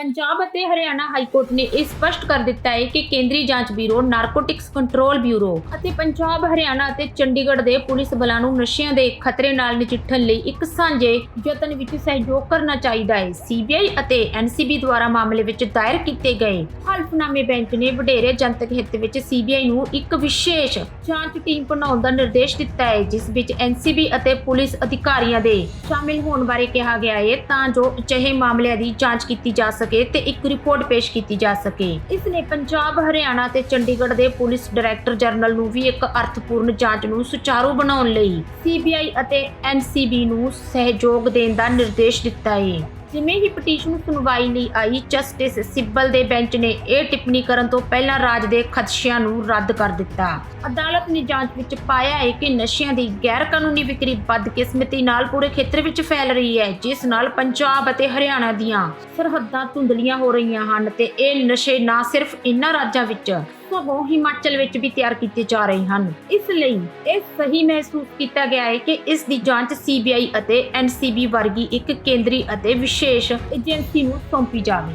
ਪੰਜਾਬ ਅਤੇ Haryana high court ਨੇ ਇਹ ਸਪਸ਼ਟ ਕਰ ਦਿੱਤਾ ਹੈ ਕਿ ਕੇਂਦਰੀ ਜਾਂਚ ਬਿਊਰੋ, ਨਾਰਕੋਟਿਕਸ ਕੰਟਰੋਲ ਬਿਊਰੋ ਅਤੇ ਪੰਜਾਬ, ਹਰਿਆਣਾ ਅਤੇ ਚੰਡੀਗੜ੍ਹ ਦੇ ਪੁਲਿਸ ਬਲਾਂ ਨੂੰ ਨਸ਼ਿਆਂ ਦੇ ਖਤਰੇ ਨਾਲ ਨਜਿੱਠਣ ਲਈ ਇੱਕ ਸਾਂਝੇ ਯਤਨ ਵਿੱਚ ਸਹਿਯੋਗ ਕਰਨਾ ਚਾਹੀਦਾ ਹੈ। ਸੀਬੀਆਈ ਅਤੇ ਐਨਸੀਬੀ ਦੁਆਰਾ ਮਾਮਲੇ ਵਿੱਚ ਦਾਇਰ ਕੀਤੇ ਗਏ ਹਲਫਨਾਮੇ ਬੈਂਚ ਨੇ ਵਡੇਰੇ ਜਨਤਕ ਹਿੱਤ ਵਿੱਚ ਸੀਬੀਆਈ ਨੂੰ ਇੱਕ ਵਿਸ਼ੇਸ਼ ਜਾਂਚ ਟੀਮ ਬਣਾਉਣ ਦਾ ਨਿਰਦੇਸ਼ ਦਿੱਤਾ ਹੈ, ਜਿਸ ਵਿੱਚ ਐਨਸੀਬੀ ਅਤੇ ਪੁਲਿਸ ਅਧਿਕਾਰੀਆਂ ਦੇ ਸ਼ਾਮਿਲ ਹੋਣ ਬਾਰੇ ਕਿਹਾ ਗਿਆ ਹੈ। ਤਾਂ ਜੋ ਅਜਿਹੇ ਮਾਮਲਿਆਂ ਦੀ ਜਾਂਚ ਕੀਤੀ ਜਾ ਸਕੇ। ਤੇ ਇੱਕ ਰਿਪੋਰਟ ਪੇਸ਼ ਕੀਤੀ ਜਾ ਸਕੇ। ਇਸ ਨੇ ਪੰਜਾਬ, ਹਰਿਆਣਾ ਤੇ ਚੰਡੀਗੜ੍ਹ ਦੇ ਪੁਲਿਸ ਡਾਇਰੈਕਟਰ ਜਨਰਲ ਨੂੰ ਵੀ ਇੱਕ ਅਰਥਪੂਰਨ ਜਾਂਚ ਨੂੰ ਸੁਚਾਰੂ ਬਣਾਉਣ ਲਈ ਸੀਬੀਆਈ ਅਤੇ ਐਨਸੀਬੀ ਨੂੰ ਸਹਿਯੋਗ ਦੇਣ ਦਾ ਨਿਰਦੇਸ਼ ਦਿੱਤਾ ਹੈ। ਜਿਵੇਂ ਹੀ ਪਟੀਸ਼ਨ ਸੁਣਵਾਈ ਲਈ ਆਈ, ਜਸਟਿਸ ਸਿੱਬਲ ਦੇ ਬੈਂਚ ਨੇ ਇਹ ਟਿੱਪਣੀ ਕਰਨ ਤੋਂ ਪਹਿਲਾਂ ਰਾਜ ਦੇ ਖਦਸ਼ਿਆਂ ਨੂੰ ਰੱਦ ਕਰ ਦਿੱਤਾ। ਅਦਾਲਤ ਨੇ ਜਾਂਚ ਵਿੱਚ ਪਾਇਆ ਹੈ ਕਿ ਨਸ਼ਿਆਂ ਦੀ ਗੈਰ ਕਾਨੂੰਨੀ ਵਿਕਰੀ ਬਦਕਿਸਮਤੀ ਨਾਲ ਪੂਰੇ ਖੇਤਰ ਵਿੱਚ ਫੈਲ ਰਹੀ ਹੈ, ਜਿਸ ਨਾਲ ਪੰਜਾਬ ਅਤੇ ਹਰਿਆਣਾ ਦੀਆਂ ਸਰਹੱਦਾਂ ਧੁੰਦਲੀਆਂ ਹੋ ਰਹੀਆਂ ਹਨ ਤੇ ਇਹ ਨਸ਼ੇ ਨਾ ਸਿਰਫ ਇਨ੍ਹਾਂ ਰਾਜਾਂ ਵਿੱਚ ਸਗੋਂ ਹਿਮਾਚਲ ਵਿੱਚ ਵੀ ਤਿਆਰ ਕੀਤੇ ਜਾ ਰਹੇ ਹਨ। ਇਸ ਲਈ ਇਹ ਸਹੀ ਮਹਿਸੂਸ ਕੀਤਾ ਗਿਆ ਹੈ ਕਿ ਇਸ ਦੀ ਜਾਂਚ ਸੀਬੀਆਈ ਅਤੇ ਐਨਸੀਬੀ ਵਰਗੀ ਇੱਕ ਕੇਂਦਰੀ ਅਤੇ ਵਿਸ਼ੇਸ਼ ਏਜੰਸੀ ਨੂੰ ਸੌਂਪੀ ਜਾਵੇ